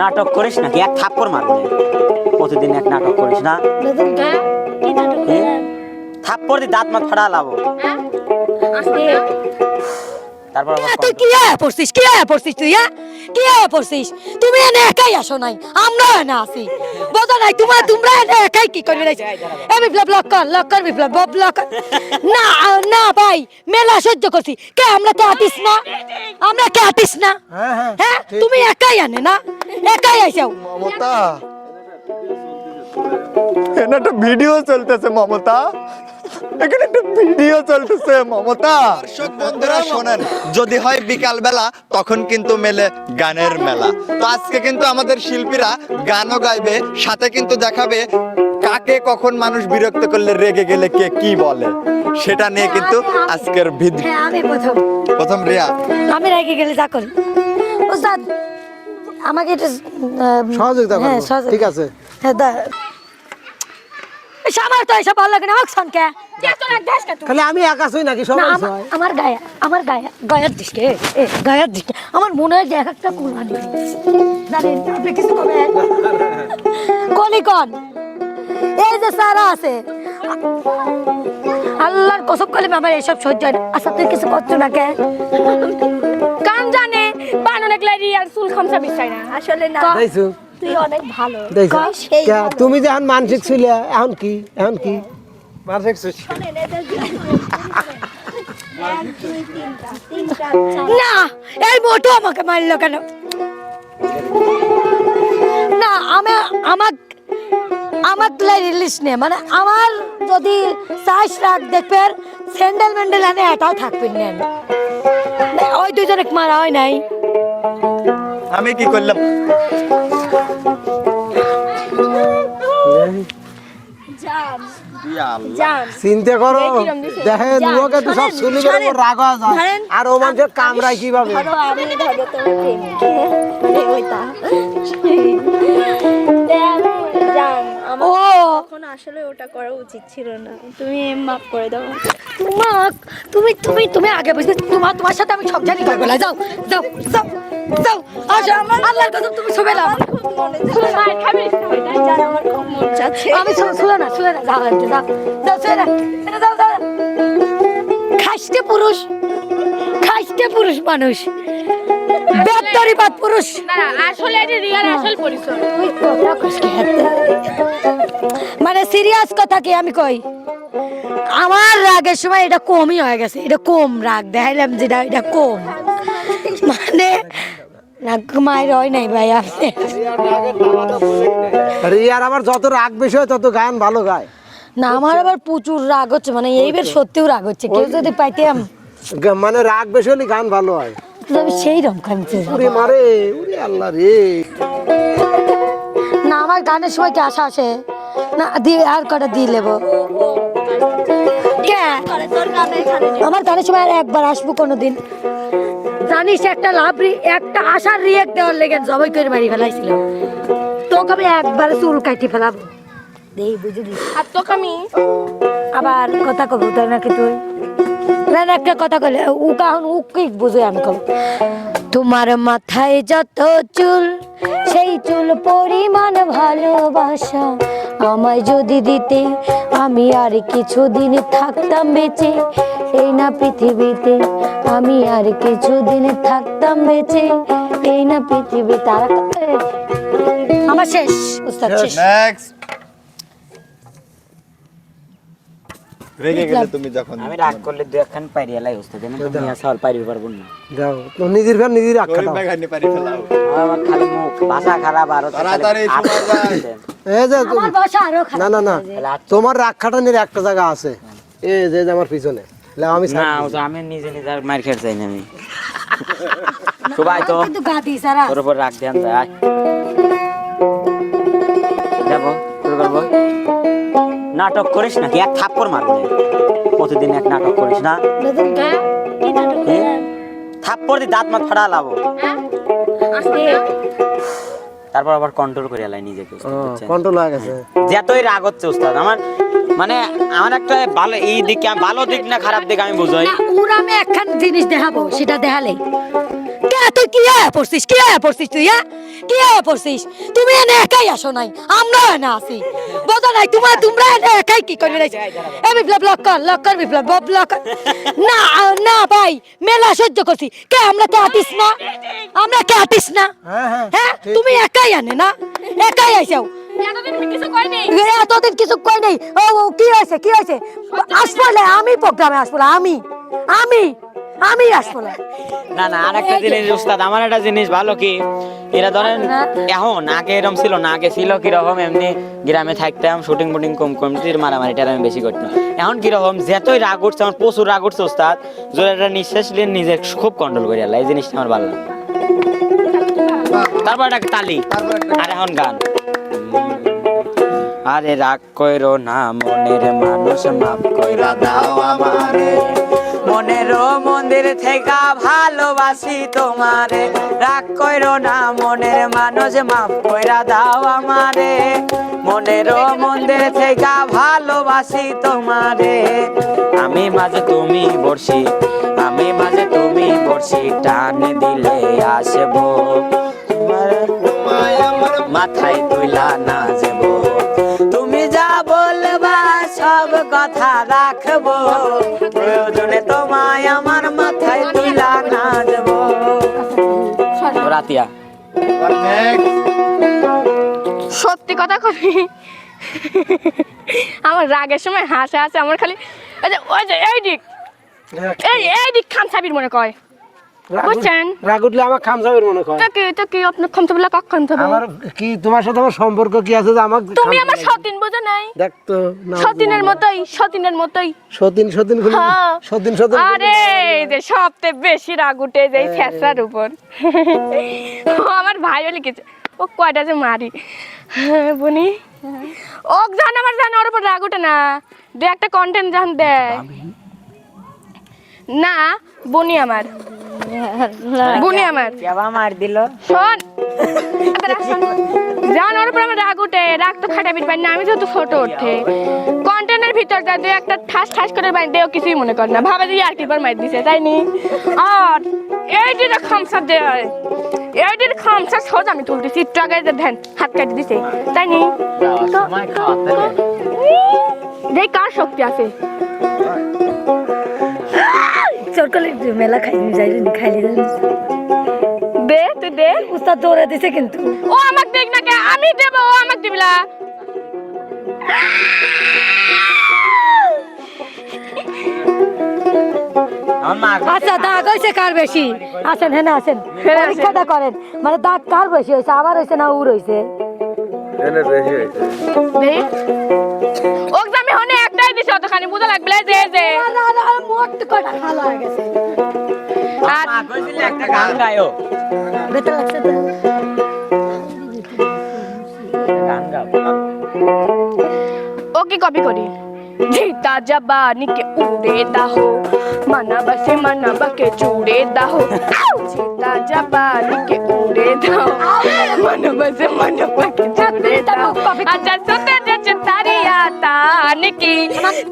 নাটক করিস নাকি? এক থাপ্পড় মারবে প্রতিদিন এক নাটক করিস না? থাপ্পড় দিয়ে দাঁত মাথা ফাড়া লাভ। হ্যাঁ? তারপর তুই কি আয়া পড়ছিস? কি আয়া পড়ছিস তুই হ্যাঁ? কি পড়ছিস? তুমি এনে একাই আসো নাই আমরা এনে আসি বোঝো নাই তোমার তোমরা এনে একাই কি করবে? এ বিপ্লব লক কর লক কর বিপ্লব বব লক না না ভাই মেলা সহ্য করছি। কে আমরা কে আটিস না? আমরা কে আটিস না? হ্যাঁ, হ্যাঁ, হ্যাঁ। তুমি একাই আনে না? একাই আইসাও। মমতা। এখানে একটা ভিডিও চলতেছে মমতা। এখানে একটা ভিডিও চলতেছে মমতা। দর্শক বন্ধুরা শোনেন যদি হয় বিকাল বেলা তখন কিন্তু মেলে গানের মেলা। তো আজকে কিন্তু আমাদের শিল্পীরা গানও গাইবে সাথে কিন্তু দেখাবে কাকে কখন মানুষ বিরক্ত করলে রেগে গেলে কে কি বলে। সেটা নিয়ে কিন্তু আজকের ভিড হ্যাঁ আমি প্রথম। প্রথম রিয়া। আমি রেগে গেলে যা করি। ওস্তাদ আমাকে একটু সহযোগিতা হ্যাঁ, ঠিক আছে। হ্যাঁ আমার তো এসব ভালো লাগে না আমাকে খালি আমি একা ছই নাকি? সবাই আমার ছয় আমার গায়ে আমার গায়ে গায়ের দিকে এ গায়ের দিকে। আমার মনে হয় যে এক একটা কুরবানি জানেন আপনি কিছু করবেন কলি কন। এই যে সারা আছে। আল্লাহর কসম কলে আমার এসব সহ্য হয় না। আচ্ছা তুই কিছু করছ না কে? কান জানে চুল খামসা বিছাই না। আসলে না। তুই অনেক ভালো। তুমি যখন মানসিক ছিলে এখন কি? এখন কি? তিনটা, চার। না এই মোটু আমাকে মারলো কেন না আমি আমার আমার তুলাই রিলিজ নে মানে আমার যদি সাইজ রাখ দেখবেন স্যান্ডেল ম্যান্ডেল আনে এটাও থাকবেন নেন ওই দুজনে মারা হয় নাই আমি কি করলাম। জান। চিন্তা করো? দেখেন লোকে তো সব শুনি করে রাগ হয়ে যায়। আর ও মানুষের কামড়ায় কীভাবে? তখন আসলে ওটা করা উচিত ছিল না। তুমি মাফ করে দাও। তোমাক তুমি তুমি তুমি আগে বুঝতে তোমার তোমার সাথে আমি সব জানি। করব না যাও যাও যাও যাও। আসো আল্লাহর কথা তুমি খুব মনে খাবে আমার মন চাচ্ছে আমি শুনে না শুনে না যাও আন্টি, যাও। যাও শুনে না শুনে যাও যাও। খাইস্টে পুরুষ খাইস্টে পুরুষ মানুষ। বেদরিবাদ পুরুষ। আসলে এটা রিয়ার আসল পরিচয়? মানে সিরিয়াস কথা কি আমি কই? আমার রাগের সময় এটা কমই হয়ে গেছে এটা কম রাগ দেখাইলাম যেটা এটা কম। মানে রাগ মায়ের হয় নাই ভাই আপনি। রিয়ার আবার যত রাগ বেশি হয় তত গান ভালো গায়। না আমার আবার প্রচুর রাগ হচ্ছে মানে এইবার সত্যিও রাগ হচ্ছে। কেউ যদি পাইতাম। মানে রাগ বেশি হলে গান ভালো হয়। সেই রকম মারে আল্লাহ রে। না আমার গানের সময় কি আশা আসে না দিয়ে আর কটা দিয়ে নেব? আমার গানের সময় আর একবার আসব কোনোদিন। জানিস একটা লাভরি একটা আশার রিয়েক দেওয়ার লেগে জবাই করে মারি ফেলাইছিল তোকে আমি একবার চুল কাটি ফেলাবো। দেই বুঝলি? আর তোকে আমি আবার কথা কব তাই নাকি তুই? না একটা কথা কলে উকা হন উ কি বুঝে আমি কব। তোমার মাথায় যত চুল সেই চুল পরিমাণ ভালোবাসা। আমায় যদি দিতে আমি আর কিছুদিন থাকতাম বেঁচে। এই না পৃথিবীতে আমি আর কিছুদিন থাকতাম বেঁচে। এই না পৃথিবী তারা আমার শেষ নেক্সট রেগে গেলে তুমি যখন আমি রাগ করলে দু একখান পাইরি এলাই উস্তাদ আমি তো মিয়া সাওয়াল পারব না। যাও তো নিজের ফের নিজের রাগ গরিব খাটাও বাগানে পারি ফেলাও। আমার খালি মুখ ভাষা খারাপ আর তাড়াতাড়ি হাত সময় এই যে তুমি আমার আরও খারাপ। না না না। তোমার রাগ খাটানোর একটা জায়গা আছে। এই যে আমার পিছনে। লে, আমি না ছাড় ও তো আমি নিজে নিজে আর মার খেতে চাই না আমি। সবাই তো। কিন্তু গাদি সারা তোর উপর রাগ ধ্যান দেয় যাব শুরু করব নাটক করিস নাকি? এক থাপ্পড় মারবে প্রতিদিন এক নাটক করিস না? থাপ্পড় দিয়ে দাঁত মাত ফাটা লাভ হ্যাঁ? তারপর আবার কন্ট্রোল করে এলাই নিজেকে? কন্ট্রোল হয়ে গেছে। যতই রাগ হচ্ছে উস্তাদ। আমার মানে আমার একটা ভালো এই দিকে ভালো দিক না খারাপ দিক আমি বুঝাই। না ওর আমি একখান জিনিস দেখাবো সেটা দেখালে। কে? তুই কি আয়া পড়ছিস? কি আয়া পড়ছিস তুই হ্যাঁ? কি আয়া পড়ছিস? তুমি এনে একাই আসো নাই আমরা এনে আসি বোঝো নাই তোমার তোমরা এনে একাই কি করে রাইছো এ বিপ্লব লক কর লক কর বিপ্লব কর। না না ভাই মেলা সহ্য করছি। কে আমরা কে আটিস না? আমরা কে আটিস না? হ্যাঁ তুমি একাই আনে না? একাই আইসাও এতদিন কিছু কই নাই। ও ও, কি হয়েছে কি হয়েছে? আসব না আমি প্রোগ্রামে আসব না আমি আমি। আমি আসব না। না না আর একটা জিনিস উস্তাদ আমার একটা জিনিস ভালো কি? এরা ধরেন এখন আগে এরকম ছিল না আগে ছিল কীরকম এমনি গ্রামে থাকতাম শুটিং বুটিং কম কমিটির মারামারি টারামি বেশি করতাম। এখন কীরকম যতই রাগ উঠছে আমার প্রচুর রাগ উঠছে উস্তাদ জোরে একটা নিঃশ্বাস নিয়ে নিজে খুব কন্ট্রোল করি আল্লাহ এই জিনিসটা আমার ভালো লাগে তারপর একটা তালি আর এখন গান। আরে রাগ কইরো না মনের মানুষ মাফ কইরা দাও আমারে। মনের মন্দির থেকে ভালোবাসি তোমারে। রাগ কইরো না, মনের মানুষ মাফ কইরা দাও আমারে। মনের মন্দির থেকে ভালোবাসি তোমারে। আমি মাঝে তুমি বর্ষি আমি মাঝে তুমি বর্ষি টান দিলে আসব। মাথায় তুইলা নাচব সব রাখব। প্রয়োজনে তোমায় আমার মাথায় তুলা না দেব রাতিয়া। সত্যি কথা কবি। আমার রাগের সময় হাসে আছে আমার খালি ওই যে ওই যে এই দিক। এই এই দিক খান সাবির মনে কয়। বুঝছেন? রাগ উঠলে আমার খামসাবের মনে তো কি তো কি আপনার খামসাবিল্লা আমার কি তোমার সাথে আমার সম্পর্ক কি আছে যে আমার তুমি আমার সতীন বোঝো নাই। দেখ তো সতীনের মতোই সতীনের মতোই। সতীন সতীন খুলি। সতীন সতীন আরে যে সবচেয়ে বেশি রাগ উঠে যে এই উপর। ও আমার ভাইও লিখেছে ও কয়টা যে মারি? হ্যাঁ, বনি? ও জান আমার জান ওর উপর রাগ উঠে না। দু একটা কন্টেন্ট জান দেয় না বনি আমার। বনি আমার। কেবা মার দিল। শোন। জান ওর উপর আমার রাগ উঠে। রাগ তো খাটাবির বাইন না আমি যেহেতু ছোট ওঠে। কন্টেনের ভিতরটা দু একটা ঠাস ঠাস করে বাইন দেও কিছুই মনে কর না। ভাবে যে আর কিবার মার দিছে তাই নি? আর এইটির খামসা দেয় এইটির খামসা সোজা আমি তুলতেছি। একটু আগে যে ধ্যান হাত কাটি দিছে। তাই নি? যে কার শক্তি আছে? চরকলি মেলা খাইনি যাইনি খাইলি দে তুই দে। উস্তাদ দৌড়ে দিছে কিন্তু। ও আমাকে দেখ না কে আমি দেব ও আমাকে দিবলা আচ্ছা দাগ হয়েছে কার বেশি? আসেন হ্যাঁ আসেন। পরীক্ষাটা করেন। মানে দাগ কার বেশি হয়েছে আমার হয়েছে না উর হয়েছে দে। ও আমি হনে একটাই দিছে অতখানি বুঝা লাগবে যে যে। মোট কটা খালো হয়ে গেছে আর মা কইছিল একটা গান গায়ো বেতন লাগছে তো? গান গাও ओके कॉपी करी जीता जबानी के उड़े दाहो मना बसे मना बके चूड़े दाहो जीता जबानी के उड़े दाहो मना बसे मना बके चूड़े दाहो अच्छा सोते जच तारिया নাকি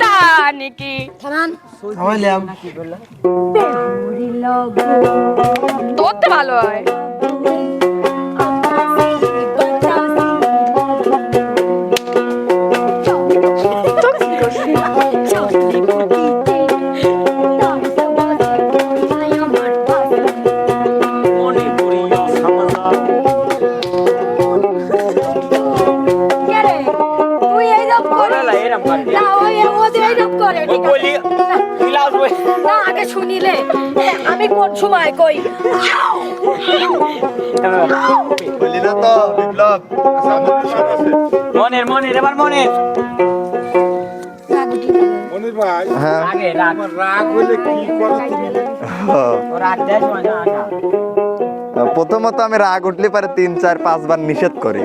তা নাকি তোর তো ভালো হয়। কোন সময় কই? বলি না তো বিপ্লব মনের মনের এবার মনের। মনির ভাই হ্যাঁ। আগে রাগ। রাগ হইলে কি করো তুমি? রাগ দেয় সময় না না প্রথমত আমি রাগ উঠলে পারে তিন চার পাঁচবার নিষেধ করি।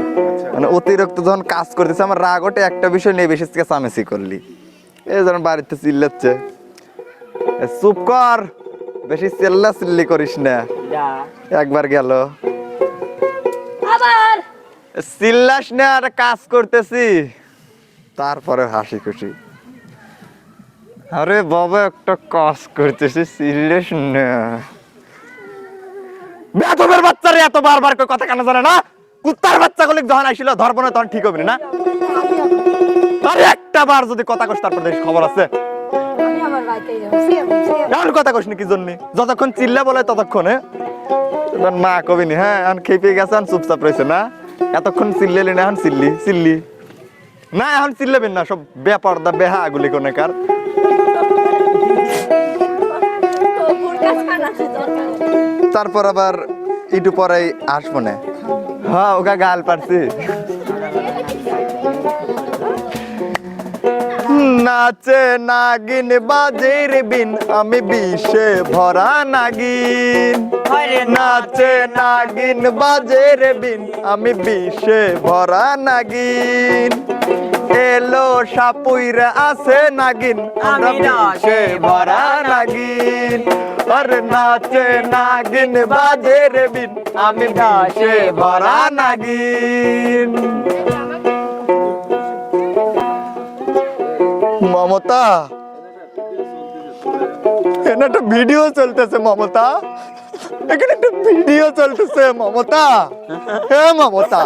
মানে অতিরিক্ত যখন কাজ করতেছে আমার রাগ ওঠে একটা বিষয় নিয়ে বেশি থেকে চামেচি করলি। এই যখন বাড়িতে চিল্লাচ্ছে। চুপ কর। বেশি চিল্লা চিল্লি করিস না। একবার গেল। আবার! চিল্লাস না আর কাজ করতেছি। তারপরে হাসি খুশি। আরে বাবা একটা কাজ করতেছি চিল্লাস না। বেতবের বাচ্চারে এত বারবার করে কথা কেন জানে না? কুত্তার বাচ্চা গুলি যখন আসিল ধরবো না তখন ঠিক হবে না আরে একটা বার যদি কথা কস তারপর খবর আছে। এখন কথা কি জন্য? যতক্ষণ চিল্লা বলে মা কবিনি হ্যাঁ? পেয়ে গেছে চুপচাপ রয়েছে, না? এতক্ষণ চিল্লেলি না, এখন চিল্লি চিল্লি। না, এখন চিল্লাবেন না, সব বেপর্দা, বেহা গুলি কোনে কার? তারপর আবার একটু পরেই আসব না। হ্যাঁ ওকা গাল পারছি। নাচে নাগিন বাজের বিন আমি বিষে ভরা নাগিন। নাচে নাগিন বাজের বিন আমি বিষে ভরা নাগিন। এলো সাপুইরা আছে নাগিন আমরা আমি বিষে ভরা নাগিন। আরে নাচে নাগিন বাজের বিন আমি বিষে ভরা নাগিন। মমতা? এখানে একটা ভিডিও চলতেছে মমতা। এখানে একটা ভিডিও চলতেছে মমতা। হে মমতা।